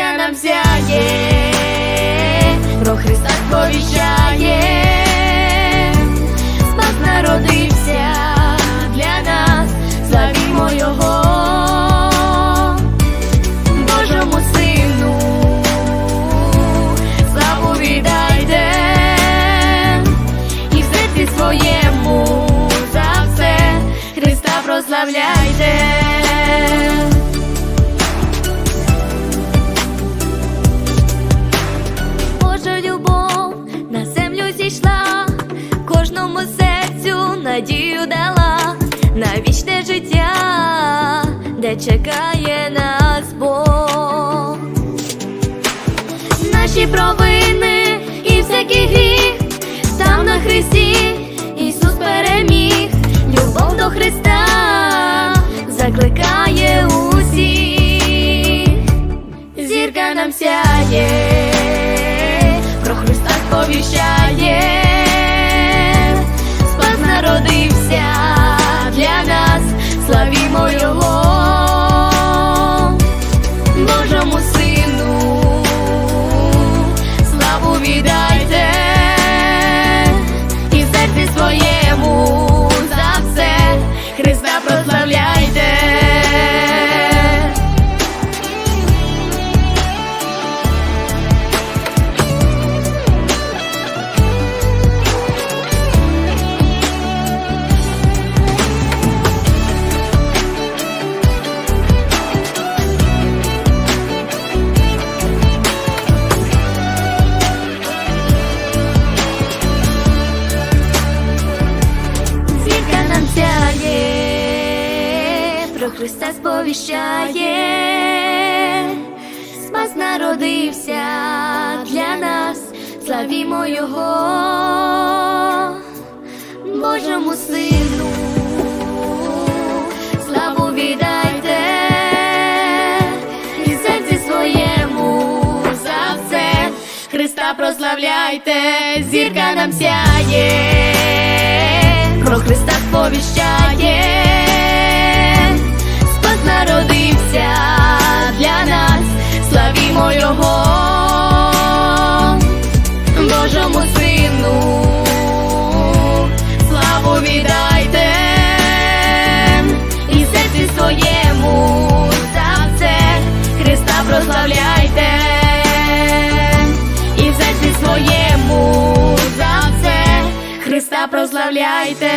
зірка нам сяє, про Христа сповіщає, Спас народився для нас, славімо Його, Божому сину, славу віддайте і в своєму за Христа прославляйте. Надію дала на вічне життя, де чекає нас Бог. Наші провини Христа сповіщає, спас народився для нас, славімо Його, Божому Сину, славу віддайте, і серці своєму за все. Христа прославляйте, зірка нам сяє Його, Божому Сину, славу віддайте, і серці своєму за все. Христа прославляйте, і в серці своєму за все. Христа прославляйте.